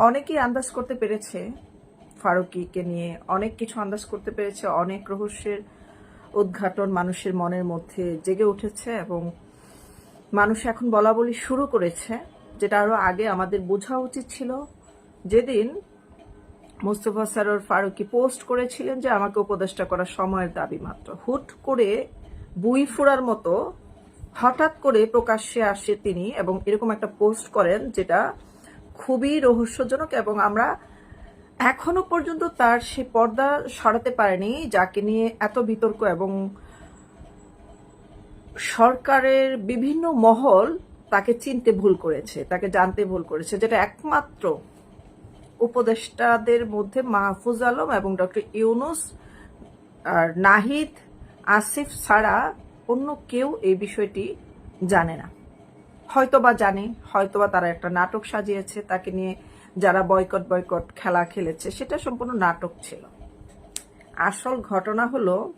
অনেকেই আন্দাজ করতে পেরেছে ফারুকিকে নিয়ে, অনেক কিছু আন্দাজ করতে পেরেছে, অনেক রহস্যের উদ্ঘাটন মানুষের মনের মধ্যে জেগে উঠেছে এবং মানুষ এখন বলা বলি শুরু করেছে, যেটা আরও আগে আমাদের বোঝা উচিত ছিল। যেদিন মোস্তফা সারোর ফারুকি পোস্ট করেছিলেন যে আমাকে উপদেষ্টা করার সময়ের দাবি মাত্র। হুট করে বুই ফুরার মতো হঠাৎ করে প্রকাশ্যে আসে তিনি এবং এরকম একটা পোস্ট করেন যেটা খুবই রহস্যজনক এবং আমরা এখনও পর্যন্ত তার সে পর্দা সরাতে পারেনি, যাকে নিয়ে এত বিতর্ক এবং সরকারের বিভিন্ন মহল তাকে চিনতে ভুল করেছে, তাকে জানতে ভুল করেছে, যেটা একমাত্র উপদেষ্টাদের মধ্যে মাহফুজ আলম এবং ডক্টর ইউনুস আর নাহিদ, আসিফ ছাড়া অন্য কেউ এই বিষয়টি জানে না। হয়তোবা জানে, হয়তোবা তারা একটা নাটক সাজিয়েছে, তাকে নিয়ে যারা বয়কট বয়কট খেলা খেলেছে, সেটা সম্পূর্ণ নাটক ছিল। আসল ঘটনা হলো,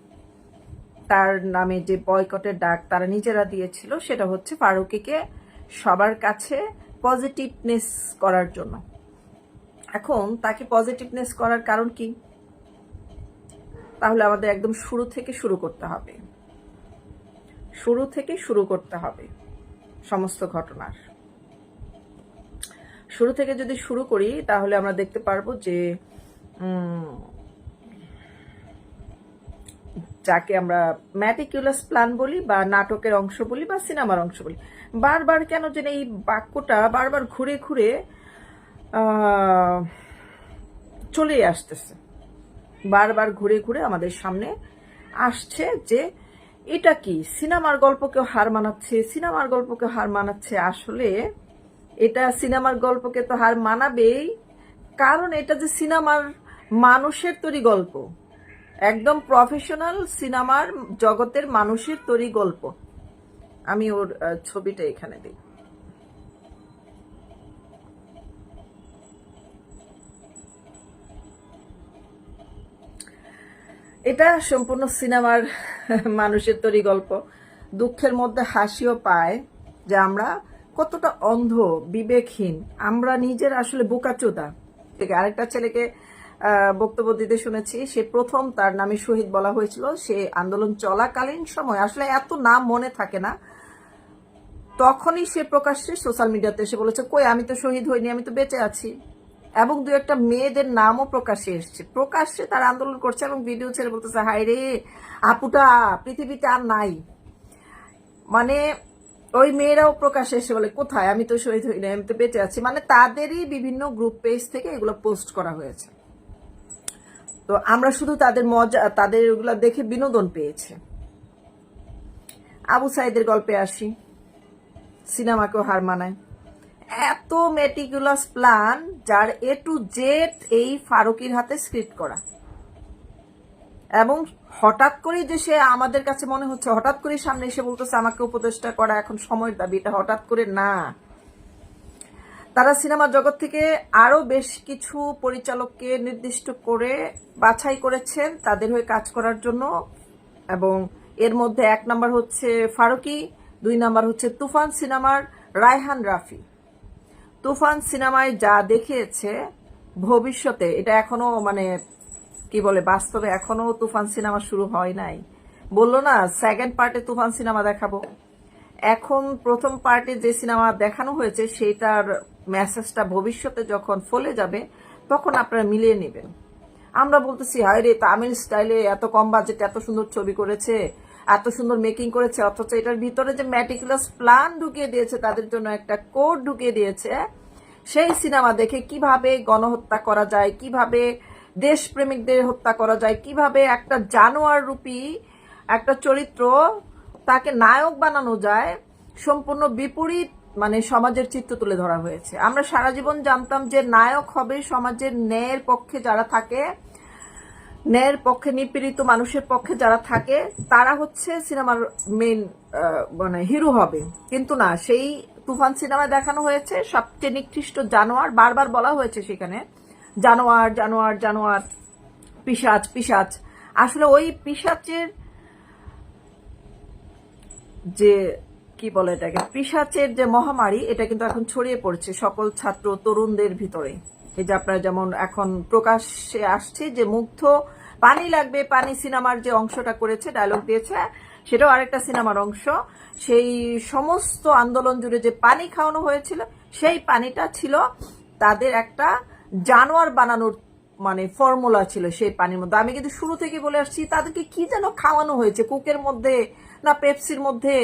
তার নামে যে বয়কটের ডাক তারা নিজেরা দিয়েছিল, সেটা হচ্ছে ফারুকিকে সবার কাছে পজিটিভনেস করার জন্য। এখন তাকে পজিটিভনেস করার কারণ কি? তাহলে আমাদের একদম শুরু থেকে শুরু করতে হবে। শুরু থেকে শুরু করতে হবে। সমস্ত ঘটনার। শুরু থেকে যদি শুরু করি, তাহলে আমরা দেখতে পারব যে যাকে আমরা ম্যাটিকুলাস প্ল্যান বলি বা নাটকের অংশ বলি বা সিনেমার অংশ বলি, বারবার কেন যেন এই বাক্যটা বারবার ঘুরে ঘুরে চলে আসতেছে। বারবার ঘুরে ঘুরে আমাদের সামনে আসছে যে এটা কি? সিনেমার গল্পকে হার মানাচ্ছে? সিনেমার গল্পকে হার মানাচ্ছে? আসলে এটা সিনেমার গল্পকে তো হার মানাবেই। কারণ এটা যে সিনেমার মানুষের তৈরি গল্প। একদম প্রফেশনাল সিনেমার জগতের মানুষের তৈরি গল্প। আমি ওর ছবিটা এখানে দিই এটা সম্পূর্ণ সিনেমার মানুষের তৈরি গল্প। দুঃখের মধ্যে হাসিও পায় যে আমরা কতটা অন্ধ, বিবেকহীন। আমরা নিজের আসলে বোকাচোদা। থেকে আরেকটা ছেলেকে বক্তব্য দিতে শুনেছি, সে প্রথম তার নামে শহীদ বলা হয়েছিল। সে আন্দোলন চলাকালীন সময় আসলে এত নাম মনে থাকে না। তখনই সে প্রকাশ্যে সোশ্যাল মিডিয়াতে এসে বলেছে, কই, আমি তো শহীদ হইনি, আমি তো বেঁচে আছি। এবং দু একটা মেয়েদের নামও প্রকাশ্যে এসছে। প্রকাশ্যে তার আন্দোলন করছে এবং ভিডিও ছেড়ে বলতেছে হাই রে, আপুটা, পৃথিবীতে আর নাই। মানে ওই মেয়েরাও প্রকাশ্যে এসে বলে, কোথায়? আমি তো শহীদ হই না আমি তো বেঁচে আছি। মানে তাদেরই বিভিন্ন গ্রুপ পেজ থেকে এগুলো পোস্ট করা হয়েছে। তো আমরা শুধু তাদের মজা, তাদের ওগুলো দেখে বিনোদন পেয়েছে। আবু সাইদের গল্পে আসি। সিনেমাকেও হার মানায়। এত মেটিকুলাস প্ল্যান যার এ টু জেড এই ফারুকির হাতে স্ক্রিপ্ট করা। এবং হঠাৎ করে যে সে আমাদের কাছে মনে হচ্ছে, হঠাৎ করে সামনে এসে বলতেছে, আমাকে উপদেষ্টা করা, এখন সময়ের দাবি। এটা হঠাৎ করে না। তারা সিনেমা জগৎ থেকে আরও বেশ কিছু পরিচালককে নির্দিষ্ট করে বাছাই করেছেন তাদের হয়ে কাজ করার জন্য। এবং এর মধ্যে এক নাম্বার হচ্ছে ফারুকি, দুই নাম্বার হচ্ছে তুফান সিনেমার রায়হান রাফি। তুফান সিনেমায় যা দেখিয়েছে, ভবিষ্যতে এটা এখনও মানে কি বলে, বাস্তবে এখনও তুফান সিনেমা শুরু হয় নাই। বলল না সেকেন্ড পার্টে তুফান সিনেমা দেখাবো। এখন প্রথম পার্টে যে সিনেমা দেখানো হয়েছে সেটার মেসেজটা ভবিষ্যতে যখন ফলে যাবে, তখন আপনারা মিলিয়ে নেবেন। আমরা বলতেছি হায় রে তামিল স্টাইলে এত কম বাজেটে এত সুন্দর ছবি করেছে এত সুন্দর মেকিং করেছে, অথচ এটার ভিতরে যে ম্যাটিকুলাস প্ল্যান ঢুকিয়ে দিয়েছে, তাদের জন্য একটা কোড ঢুকিয়ে দিয়েছে, সেই সিনেমা দেখে কীভাবে গণহত্যা করা যায়, কীভাবে দেশপ্রেমিকদের হত্যা করা যায়, কীভাবে একটা জানোয়ার রূপী একটা চরিত্র তাকে নায়ক বানানো যায়, সম্পূর্ণ বিপরীত মানে সমাজের চিত্র তুলে ধরা হয়েছে। আমরা সারা জীবন জানতাম যে নায়ক হবে সমাজের ন্যায়ের পক্ষে যারা থাকে ন্যায়ের পক্ষে, নিপীড়িত মানুষের পক্ষে যারা থাকে, তারা হচ্ছে সিনেমার মেন মানে হিরো হবে। কিন্তু না, সেই তুফান সিনেমায় দেখানো হয়েছে সবচেয়ে নিকৃষ্ট জানোয়ার, বারবার বলা হয়েছে সেখানে, জানোয়ার জানোয়ার জানোয়ার পিসাচ পিসাচ আসলে ওই পিসাচের যে, কি বলে এটাকে পিসাচের যে মহামারী, এটা কিন্তু এখন ছড়িয়ে পড়ছে সকল ছাত্র তরুণদের ভিতরে এই যে আপনারা যেমন এখন প্রকাশ্যে আসছে যে মুগ্ধ, পানি লাগবে, পানি সিনেমার যে অংশটা করেছে ডায়লগ দিয়েছে, সেটাও আরেকটা সিনেমার অংশ। সেই সমস্ত আন্দোলন জুড়ে যে পানি খাওয়ানো হয়েছিল, সেই পানিটা ছিল তাদের একটা জানোয়ার বানানোর মানে ফর্মুলা ছিল সেই পানির মধ্যে। আমি কিন্তু শুরু থেকে বলে আসছি, তাদেরকে কি যেন খাওয়ানো হয়েছে, কুকের মধ্যে না পেপসির মধ্যে?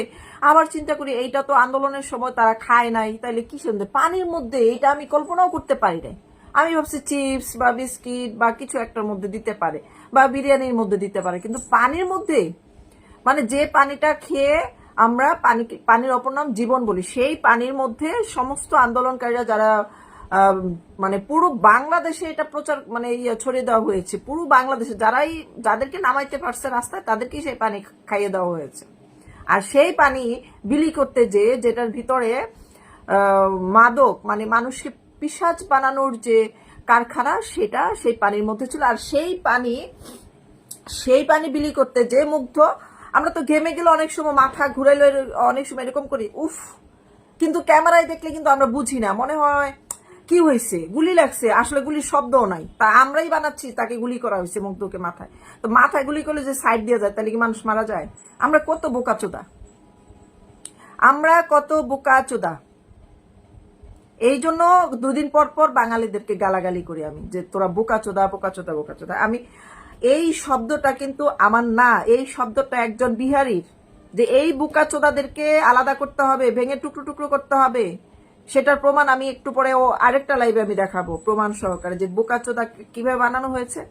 আবার চিন্তা করি, এইটা তো আন্দোলনের সময় তারা খায় নাই তাহলে কি সুন্দর পানির মধ্যে, এইটা আমি কল্পনাও করতে পারি নাই। আমি ভাবছি চিপস বা বিস্কিট বা কিছু একটার মধ্যে দিতে পারে বা বিরিয়ানির মধ্যে দিতে পারে। কিন্তু পানির মধ্যে মানে যে পানিটা খেয়ে আমরা পানি, পানির অপর নাম জীবন বলি, সেই পানির মধ্যে সমস্ত আন্দোলনকারীরা যারা মানে পুরো বাংলাদেশে এটা প্রচার মানে ইয়ে ছড়িয়ে দেওয়া হয়েছে, পুরো বাংলাদেশে যারাই, যাদেরকে নামাইতে পারছে রাস্তায়, তাদেরকেই সেই পানি খাইয়ে দেওয়া হয়েছে। আর সেই পানি বিলি করতে যে যেটার ভিতরে মাদক মানে মানুষকে পিসাজ বানানোর যে কারখানা, সেটা সেই পানির মধ্যে ছিল। আর সেই পানি সেই পানি বিলি করতে যে মুগ্ধ, আমরা তো ঘেমে গেলে অনেক সময় মাথা ঘুরাইলে অনেক সময় এরকম করি, উফ! কিন্তু ক্যামেরায় দেখলে কিন্তু আমরা বুঝি না। মনে হয়, কি হয়েছে? গুলি লাগছে। আসলে গুলির শব্দও নাই। তা আমরাই বানাচ্ছি, তাকে গুলি করা হয়েছে মুগ্ধকে মাথায়। তো মাথায় গুলি করলে যে সাইড দিয়ে যায়, তাহলে কি মানুষ মারা যায়? আমরা কত বোকাচোদা? আমরা কত বোকাচোদা? এই জন্য দুদিন পর পর বাঙালিদেরকে গালাগালি করি আমি, যে তোরা বোকাচোদা বোকাচোদা বোকাচোদা আমি এই শব্দটা কিন্তু আমার না, এই শব্দটা একজন বিহারীর, যে এই বোকাচোদাদেরকে আলাদা করতে হবে, ভেঙে টুকরো টুকরো করতে হবে, সেটার প্রমাণ আমি একটু পরে ও আরেকটা লাইভে আমি দেখাবো, প্রমাণ সহকারে, যে বোকাচোদা কীভাবে বানানো হয়েছে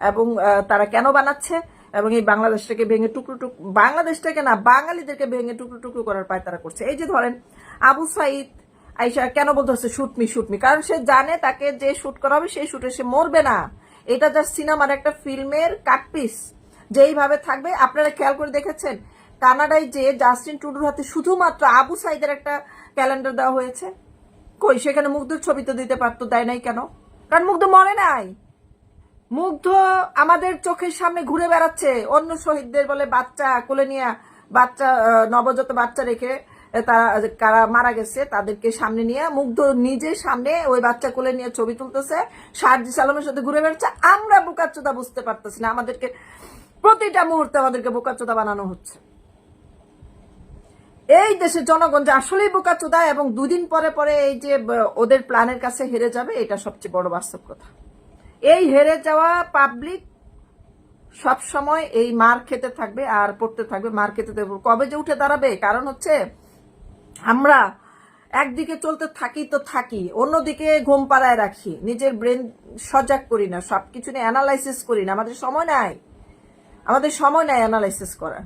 এবং তারা কেন বানাচ্ছে এবং এই বাংলাদেশটাকে ভেঙে টুকরো টুকরো বাংলাদেশটাকে না, বাঙালিদেরকে ভেঙে টুকরো টুকরো করার পায় তারা করছে। এই যে ধরেন, আবু সাইদ আইসা কেন বলতে হচ্ছে শুটমি শুটমি কারণ সে জানে তাকে যে শুট করা হবে, সেই শুটে সে মরবে না। এটা জাস্ট সিনেমার একটা ফিল্মের কাটপিস যেইভাবে থাকবে, আপনারা খেয়াল করে দেখেছেন, কানাডায় যে জাস্টিন টুডুর হাতে শুধুমাত্র আবু সাইদের একটা ক্যালেন্ডার দেওয়া হয়েছে। কই, সেখানে মুগ্ধর ছবি তো দিতে পারতো, দেয় নাই কেন? কারণ মুগ্ধ মরে নাই। মুগ্ধ আমাদের চোখের সামনে ঘুরে বেড়াচ্ছে। অন্য শহীদদের বলে বাচ্চা কোলে নিয়ে বাচ্চা নবজাত বাচ্চা রেখে তারা, কারা মারা গেছে, তাদেরকে সামনে নিয়ে, মুগ্ধ নিজে সামনে ওই বাচ্চা কোলে নিয়ে ছবি তুলতেছে। সার্জি সালামের সাথে ঘুরে বেড়াচ্ছে। আমরা বোকাচ্চোদা বুঝতে পারতেছি না। আমাদেরকে প্রতিটা মুহূর্তে আমাদেরকে বোকাচ্চোদা বানানো হচ্ছে। এই দেশের জনগণ যে আসলেই বোকাচোদা এবং দুদিন পরে পরে এই যে ওদের প্ল্যানের কাছে হেরে যাবে, এটা সবচেয়ে বড় বাস্তব কথা। এই হেরে যাওয়া পাবলিক সব সময় এই মার খেতে থাকবে আর পড়তে থাকবে। মার খেতে কবে যে উঠে দাঁড়াবে, কারণ হচ্ছে আমরা একদিকে চলতে থাকি তো থাকি, অন্যদিকে ঘুম পাড়ায় রাখি, নিজের ব্রেন সজাগ করি না, সবকিছু নিয়ে অ্যানালাইসিস করি না, আমাদের সময় নাই। আমাদের সময় নাই অ্যানালাইসিস করার।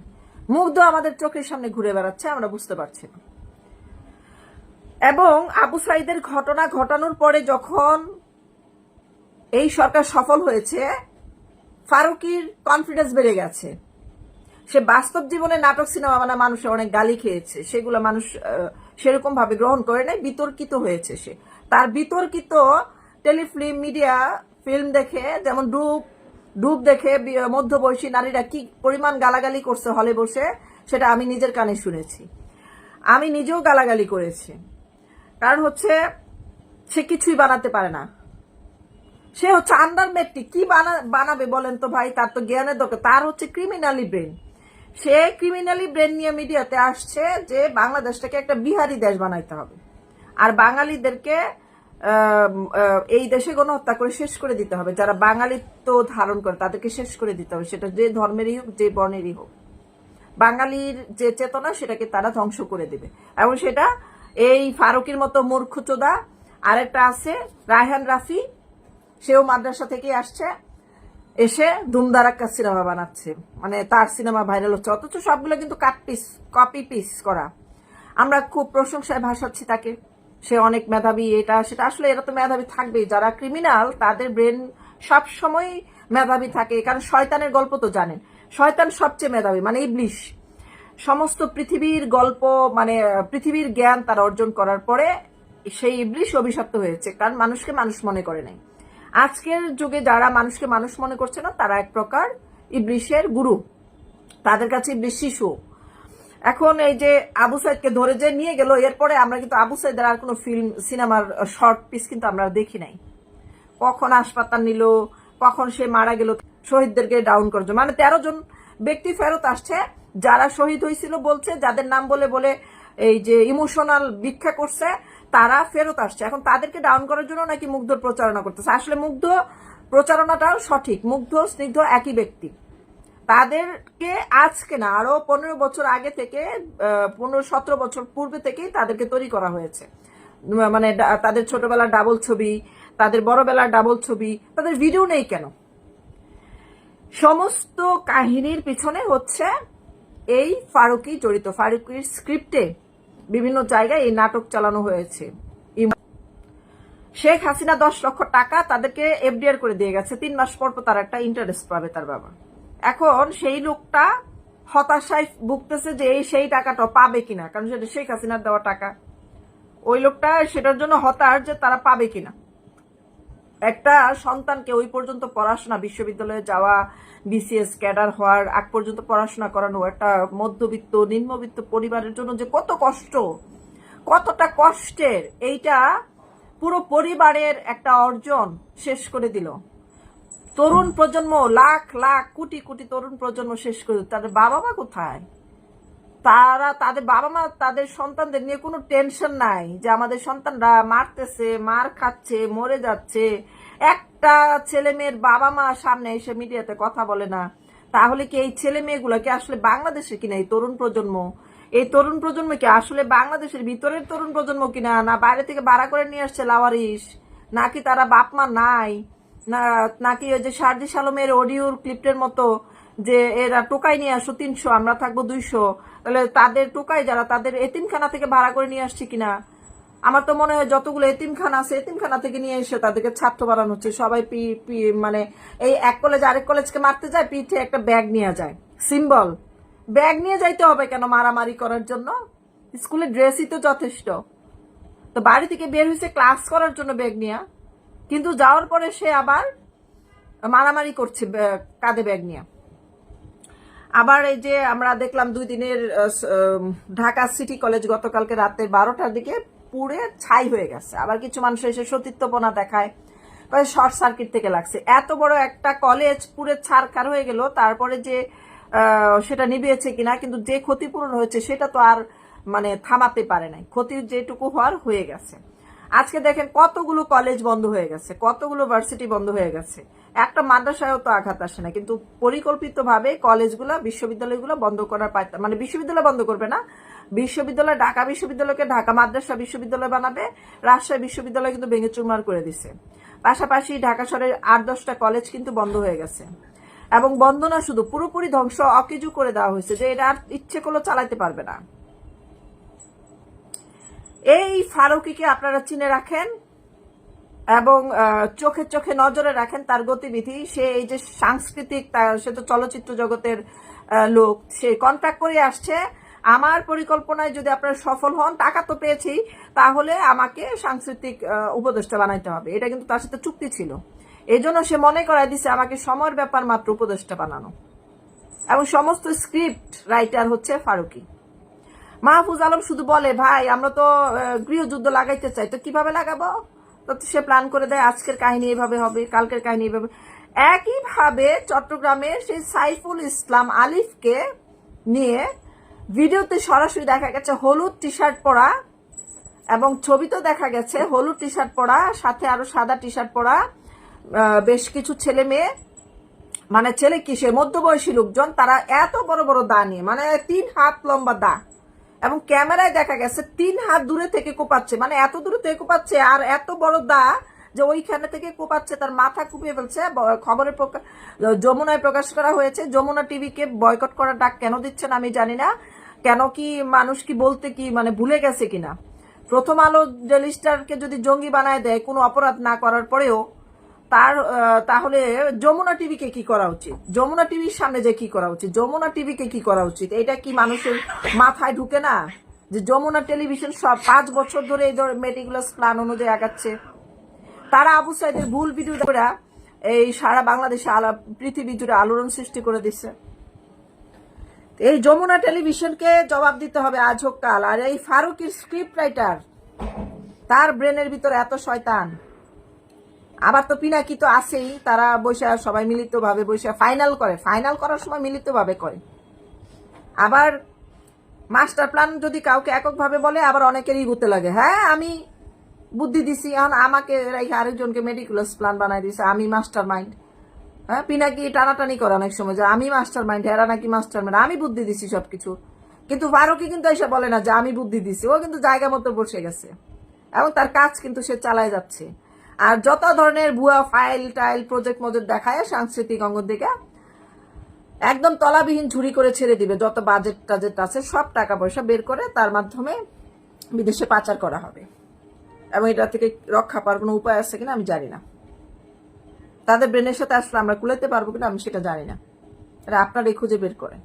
মুগ্ধ আমাদের চোখের সামনে ঘুরে বেড়াচ্ছে, আমরা বুঝতে পারছি না। এবং আবু সাইদের ঘটনা ঘটানোর পরে যখন এই সরকার সফল হয়েছে, ফারুকির কনফিডেন্স বেড়ে গেছে। সে বাস্তব জীবনে নাটক সিনেমা মানে মানুষের অনেক গালি খেয়েছে। সেগুলো মানুষ সেরকম ভাবে গ্রহণ করে নাই, বিতর্কিত হয়েছে সে। তার বিতর্কিত টেলিফিল্ম, মিডিয়া, ফিল্ম দেখে, যেমন ডুব ডুব দেখে মধ্যবয়সী নারীরা কি পরিমাণ গালাগালি করছে হলে বসে, সেটা আমি নিজের কানে শুনেছি। আমি নিজেও গালাগালি করেছি। কারণ হচ্ছে, সে কিছুই বানাতে পারে না। সে হচ্ছে আন্ডার মেট্রিক। কি বানা- বানাবে বলেন তো ভাই? তার তো জ্ঞানের দরকার। তার হচ্ছে ক্রিমিনালি ব্রেন সে ক্রিমিনালি ব্রেন নিয়ে মিডিয়াতে আসছে যে বাংলাদেশটাকে একটা বিহারি দেশ বানাইতে হবে। আর বাঙালিদেরকে এই দেশে গণহত্যা করে শেষ করে দিতে হবে। যারা বাঙালিত্ব ধারণ করে তাদেরকে শেষ করে দিতে হবে। সেটা যে ধর্মেরই হোক, যে বর্ণেরই হোক। বাঙালির যে চেতনা, সেটাকে তারা ধ্বংস করে দেবে। এবং সেটা এই ফারুকের মতো মূর্খচোদা, আরেকটা আছে, রায়হান রাফি। সেও মাদ্রাসা থেকে আসছে। এসে ধুমধারাক্কা সিনেমা বানাচ্ছে। মানে তার সিনেমা ভাইরাল হচ্ছে। অথচ সবগুলো কিন্তু কাট পিস কপি পিস করা। আমরা খুব প্রশংসায় ভাসাচ্ছি তাকে। সে অনেক মেধাবী, এটা, সেটা। আসলে এরা তো মেধাবী থাকবেই। যারা ক্রিমিনাল তাদের ব্রেন সব সময় মেধাবী থাকে। কারণ শয়তানের গল্প তো জানেন। শয়তান সবচেয়ে মেধাবী মানে ইবলিশ। সমস্ত পৃথিবীর গল্প মানে পৃথিবীর জ্ঞান তার অর্জন করার পরে সেই ইবলিশ অভিশপ্ত হয়েছে। কারণ মানুষকে মানুষ মনে করে নাই। আজকের যুগে যারা মানুষকে মানুষ মনে করছে না, তারা এক প্রকার ইবলিশের গুরু। তাদের কাছে ইবলিশ শিশু। এখন এই যে আবু সাইদকে ধরে যে নিয়ে গেল, এরপরে আমরা কিন্তু আবু সাইদের আর কোনো ফিল্ম, সিনেমার শর্ট পিস কিন্তু আমরা দেখি নাই। কখন হাসপাতাল নিল, কখন সে মারা গেল, শহীদদেরকে ডাউন জন্য। মানে তেরো জন ব্যক্তি ফেরত আসছে, যারা শহীদ হয়েছিল বলছে, যাদের নাম বলে বলে এই যে ইমোশনাল ভিক্ষা করছে তারা ফেরত আসছে। এখন তাদেরকে ডাউন করার জন্য নাকি মুগ্ধর প্রচারণা করতেছে? আসলে মুগ্ধ প্রচারণাটাও সঠিক। মুগ্ধ, স্নিগ্ধ একই ব্যক্তি। তাদেরকে আজকে না, আরও পনেরো বছর আগে থেকে পনেরো, সতেরো বছর পূর্বে থেকেই তাদেরকে তৈরি করা হয়েছে। মানে তাদের ছোটবেলার ডাবল ছবি, তাদের বড়বেলার ডাবল ছবি, তাদের ভিডিও নেই কেন? সমস্ত কাহিনীর পিছনে হচ্ছে এই ফারুকি জড়িত। ফারুকির স্ক্রিপ্টে বিভিন্ন জায়গায় এই নাটক চালানো হয়েছে। শেখ হাসিনা দশ লক্ষ টাকা তাদেরকে এফডিআর করে দিয়ে গেছে। তিন মাস পর তার একটা ইন্টারেস্ট পাবে তার বাবা। এখন সেই লোকটা হতাশায় ভুগতেছে যে এই সেই টাকাটা পাবে কিনা, কারণ সেটা শেখ হাসিনার দেওয়া টাকা। ওই লোকটা সেটার জন্য হতাশ যে তারা পাবে কিনা। একটা সন্তানকে ওই পর্যন্ত পড়াশোনা, বিশ্ববিদ্যালয়ে যাওয়া বিসিএস ক্যাডার হওয়ার আগ পর্যন্ত পড়াশোনা করানো, একটা মধ্যবিত্ত, নিম্নবিত্ত পরিবারের জন্য যে কত কষ্ট, কতটা কষ্টের, এইটা পুরো পরিবারের একটা অর্জন শেষ করে দিল তরুণ প্রজন্ম, লাখ লাখ, কোটি কোটি তরুণ প্রজন্ম শেষ করে দিল। তাদের বাবা মা কোথায় তারা তাদের বাবা মা, তাদের সন্তানদের নিয়ে কোনো টেনশন নাই যে আমাদের সন্তানরা মারতেছে, মার খাচ্ছে, মরে যাচ্ছে। একটা ছেলে মেয়ের বাবা মা সামনে এসে মিডিয়াতে কথা বলে না। তাহলে কি এই ছেলে মেয়েগুলোকে আসলে বাংলাদেশের কিনা এই তরুণ প্রজন্ম? এই তরুণ প্রজন্ম কি আসলে বাংলাদেশের ভিতরের তরুণ প্রজন্ম কিনা না? বাইরে থেকে ভাড়া করে নিয়ে আসছে লাওয়ারিস নাকি তারা বাপ মা নাই? না, নাকি ওই যে সার্জি সালমের অডিওর ক্লিপটের মতো যে এরা টোকাই নিয়ে আসো তিনশো, আমরা থাকব দুইশো? তাহলে তাদের টোকায় যারা, তাদের এতিমখানা থেকে ভাড়া করে নিয়ে আসছে কিনা? আমার তো মনে হয় যতগুলো এতিমখানা আছে, এতিমখানা থেকে নিয়ে এসে তাদেরকে ছাত্র বাড়ানো হচ্ছে। সবাই পি পি মানে এই এক কলেজ আরেক কলেজকে মারতে যায়, পিঠে একটা ব্যাগ নিয়ে যায়। সিম্বল ব্যাগ নিয়ে যাইতে হবে কেন মারামারি করার জন্য? স্কুলের ড্রেসই তো যথেষ্ট। তো বাড়ি থেকে বের হয়েছে ক্লাস করার জন্য ব্যাগ নিয়ে। কিন্তু যাওয়ার পরে সে আবার মারামারি করছে কাঁধে ব্যাগ নিয়ে। আবার এই যে আমরা দেখলাম দুই দিনের ঢাকা সিটি কলেজ গতকালকে রাতে বারোটার দিকে পুড়ে ছাই হয়ে গেছে। আবার কিছু মানুষ এসে সতীত্বপনা দেখায়। শর্ট সার্কিট থেকে লাগছে। এত বড় একটা কলেজ পুড়ে ছারখার হয়ে গেল, তারপরে যে সেটা নিভিয়েছে কিনা, কিন্তু যে ক্ষতিপূরণ হয়েছে সেটা তো আর মানে থামাতে পারে নাই। ক্ষতি যেটুকু হওয়ার হয়ে গেছে। আজকে দেখেন কতগুলো কলেজ বন্ধ হয়ে গেছে, কতগুলো ভার্সিটি বন্ধ হয়ে গেছে। একটা মাদ্রাসায়ও তো আঘাত আসে না, কিন্তু পরিকল্পিতভাবে কলেজগুলো, বিশ্ববিদ্যালয়গুলো বন্ধ করার পায় মানে বিশ্ববিদ্যালয় বন্ধ করবে না। বিশ্ববিদ্যালয়, ঢাকা বিশ্ববিদ্যালয়কে ঢাকা মাদ্রাসা বিশ্ববিদ্যালয় বানাবে, রাজশাহী বিশ্ববিদ্যালয় কিন্তু ভেঙে চুরমার করে দিছে। পাশাপাশি ঢাকা শহরের আট, দশটা কলেজ কিন্তু বন্ধ হয়ে গেছে। এবং বন্ধ না, শুধু পুরোপুরি ধ্বংস অকিজু করে দেওয়া হয়েছে যে এটা আর ইচ্ছে করলেও চালাইতে পারবে না। এই ফারুকিকে আপনারা চিনে রাখেন। এবং চোখে চোখে নজরে রাখেন তার গতিবিধি। সে এই যে সাংস্কৃতিক সে তো চলচ্চিত্র জগতের লোক। সে কন্ট্রাক্ট করে আসছে। আমার পরিকল্পনায় যদি আপনারা সফল হন, টাকা তো পেয়েছি, তাহলে আমাকে সাংস্কৃতিক উপদেষ্টা বানাইতে হবে। এটা কিন্তু তার সাথে চুক্তি ছিল। এই জন্য সে মনে করাই দিছে, আমাকে সময়ের ব্যাপার মাত্র উপদেষ্টা বানানো। এবং সমস্ত স্ক্রিপ্ট রাইটার হচ্ছে ফারুকি। মাহফুজ আলম শুধু বলে, ভাই, আমরা তো গৃহযুদ্ধ লাগাইতে চাই, তো কীভাবে লাগাবো? সে প্ল্যান করে দেয়, আজকের কাহিনী এভাবে হবে, কালকের কাহিনী এভাবে একইভাবে চট্টগ্রামে সেই সাইফুল ইসলাম আলিফকে নিয়ে ভিডিওতে সরাসরি দেখা গেছে, হলুদ টি শার্ট পরা এবং ছবিতেও দেখা গেছে, হলুদ টি শার্ট পরা, সাথে আরও সাদা টি শার্ট পরা বেশ কিছু ছেলে মেয়ে। মানে ছেলে কিসে মধ্যবয়সী লোকজন, তারা এত বড় বড় দা নিয়ে মানে তিন হাত লম্বা দা। এবং ক্যামেরায় দেখা গেছে, তিন হাত দূরে থেকে কোপাচ্ছে। মানে এত দূরে থেকে কোপাচ্ছে আর এত বড় দা যে ওইখানে থেকে কোপাচ্ছে, তার মাথা কুপিয়ে ফেলছে। খবরে যমুনায় প্রকাশ করা হয়েছে, যমুনা টিভিকে বয়কট করার ডাক কেন দিচ্ছেন আমি জানি না। কেন কি মানুষ কি বলতে কি মানে ভুলে গেছে কিনা? প্রথম আলো ডেলিস্টারকে যদি জঙ্গি বানায় দেয়, কোনো অপরাধ না করার পরেও তার তাহলে যমুনা টিভিকে কি করা উচিত? যমুনা টিভির সামনে যে কি করা উচিত? যমুনা টিভিকে কি করা উচিত? এটা কি মানুষের মাথায় ঢুকে না? যে যমুনা টেলিভিশন সব পাঁচ বছর ধরে এই মেটিকুলাস প্ল্যান অনুযায়ী আগাচ্ছে। তারা আবু সাইদের ভুল ভিডিও এই সারা বাংলাদেশে আলা, পৃথিবী জুড়ে আলোড়ন সৃষ্টি করে দিচ্ছে। এই যমুনা টেলিভিশনকে জবাব দিতে হবে আজ হোক কাল। আর এই ফারুকের স্ক্রিপ্ট রাইটার তার ব্রেনের ভিতরে এত শয়তান। আবার তো পিনাকি তো আছেই, তারা বৈশা সবাই মিলিত ভাবে বৈশা ফাইনাল করে। ফাইনাল করার সময় মিলিত ভাবে করে। আবার মাস্টার প্ল্যান যদি কাউকে এককভাবে বলে, আবার অনেকেরই গুতে লাগে। হ্যাঁ আমি বুদ্ধি দিছি, এখন আমাকে রেখে আরেকজনকে মেডিকুলাস প্ল্যান বানাই দিছে, আমি মাস্টার মাইন্ড হ্যাঁ পিনাকি টানাটানি করে অনেক সময় যে আমি মাস্টার মাইন্ড এরা নাকি মাস্টার মাইন্ড আমি বুদ্ধি দিছি সব কিছু কিন্তু ফারুকি কিন্তু এসে বলে না যে আমি বুদ্ধি দিছি, ও কিন্তু জায়গা মতো বসে গেছে। এবং তার কাজ কিন্তু সে চালায় যাচ্ছে। আর যত ধরনের ভুয়া ফাইল, টাইল প্রজেক্ট মজেক্ট দেখায় সাংস্কৃতিক অঙ্গন দিকে, একদম তলাবিহীন ঝুরি করে ছেড়ে দিবে। যত বাজেট টাজেট আছে, সব টাকা পয়সা বের করে তার মাধ্যমে বিদেশে পাচার করা হবে। এবং এটা থেকে রক্ষা পাওয়ার কোনো উপায় আছে কিনা আমি জানি না। তাদের ব্রেনের সাথে আসলে আমরা কুলাতে পারব কিনা আমি সেটা জানি না। এটা আপনারাই খুঁজে বের করেন।